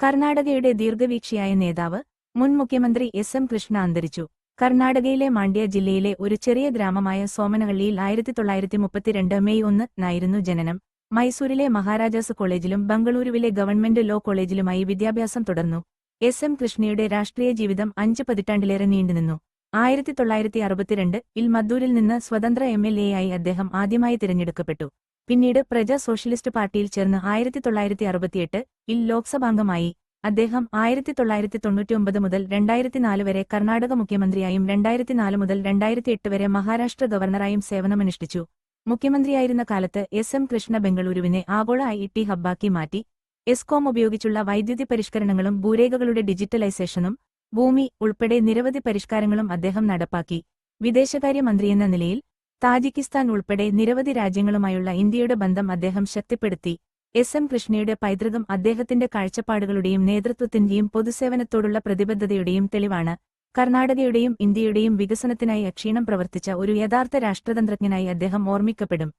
കർണാടകയുടെ ദീർഘവീക്ഷിയായ നേതാവ് മുൻ മുഖ്യമന്ത്രി എസ് എം കൃഷ്ണ അന്തരിച്ചു. കർണാടകയിലെ മാണ്ഡ്യ ജില്ലയിലെ ഒരു ചെറിയ ഗ്രാമമായ സോമനഹള്ളിയിൽ ആയിരത്തി തൊള്ളായിരത്തി മുപ്പത്തിരണ്ട് മെയ് ഒന്ന് നായിരുന്നു ജനനം. മൈസൂരിലെ മഹാരാജാസ് കോളേജിലും ബംഗളൂരുവിലെ ഗവൺമെന്റ് ലോ കോളേജിലുമായി വിദ്യാഭ്യാസം തുടർന്നു. എസ് എം കൃഷ്ണയുടെ രാഷ്ട്രീയ ജീവിതം അഞ്ച് പതിറ്റാണ്ടിലേറെ നീണ്ടുനിന്നു. ആയിരത്തി തൊള്ളായിരത്തി അറുപത്തിരണ്ട് ഇൽ മദ്ദൂരിൽ നിന്ന് സ്വതന്ത്ര എം എൽ എയായി അദ്ദേഹം ആദ്യമായി തിരഞ്ഞെടുക്കപ്പെട്ടു. പിന്നീട് പ്രജാ സോഷ്യലിസ്റ്റ് പാർട്ടിയിൽ ചേർന്ന് ആയിരത്തി തൊള്ളായിരത്തി അറുപത്തിയെട്ട് ഇൽ ലോക്സഭാംഗമായി. അദ്ദേഹം ആയിരത്തി തൊള്ളായിരത്തി തൊണ്ണൂറ്റിയൊമ്പത് മുതൽ രണ്ടായിരത്തി നാല് വരെ കർണാടക മുഖ്യമന്ത്രിയായും രണ്ടായിരത്തി നാല് മുതൽ രണ്ടായിരത്തി എട്ട് വരെ മഹാരാഷ്ട്ര ഗവർണറായും സേവനമനുഷ്ഠിച്ചു. മുഖ്യമന്ത്രിയായിരുന്ന കാലത്ത് എസ് എം കൃഷ്ണ ബംഗളൂരുവിനെ ആഗോള ഐ ടി ഹബ്ബാക്കി മാറ്റി. എസ്കോം ഉപയോഗിച്ചുള്ള വൈദ്യുതി പരിഷ്കരണങ്ങളും ഭൂരേഖകളുടെ ഡിജിറ്റലൈസേഷനും ഭൂമി ഉൾപ്പെടെ നിരവധി പരിഷ്കാരങ്ങളും അദ്ദേഹം നടപ്പാക്കി. വിദേശകാര്യമന്ത്രിയെന്ന നിലയിൽ താജിക്കിസ്ഥാൻ ഉൾപ്പെടെ നിരവധി രാജ്യങ്ങളുമായുള്ള ഇന്ത്യയുടെ ബന്ധം അദ്ദേഹം ശക്തിപ്പെടുത്തി. എസ് എം കൃഷ്ണയുടെ പൈതൃകം അദ്ദേഹത്തിന്റെ കാഴ്ചപ്പാടുകളുടെയും നേതൃത്വത്തിന്റെയും പൊതുസേവനത്തോടുള്ള പ്രതിബദ്ധതയുടെയും തെളിവാണ്. കർണാടകയുടെയും ഇന്ത്യയുടെയും വികസനത്തിനായി അക്ഷീണം പ്രവർത്തിച്ച ഒരു യഥാർത്ഥ രാഷ്ട്രതന്ത്രജ്ഞനായി അദ്ദേഹം ഓർമ്മിക്കപ്പെടും.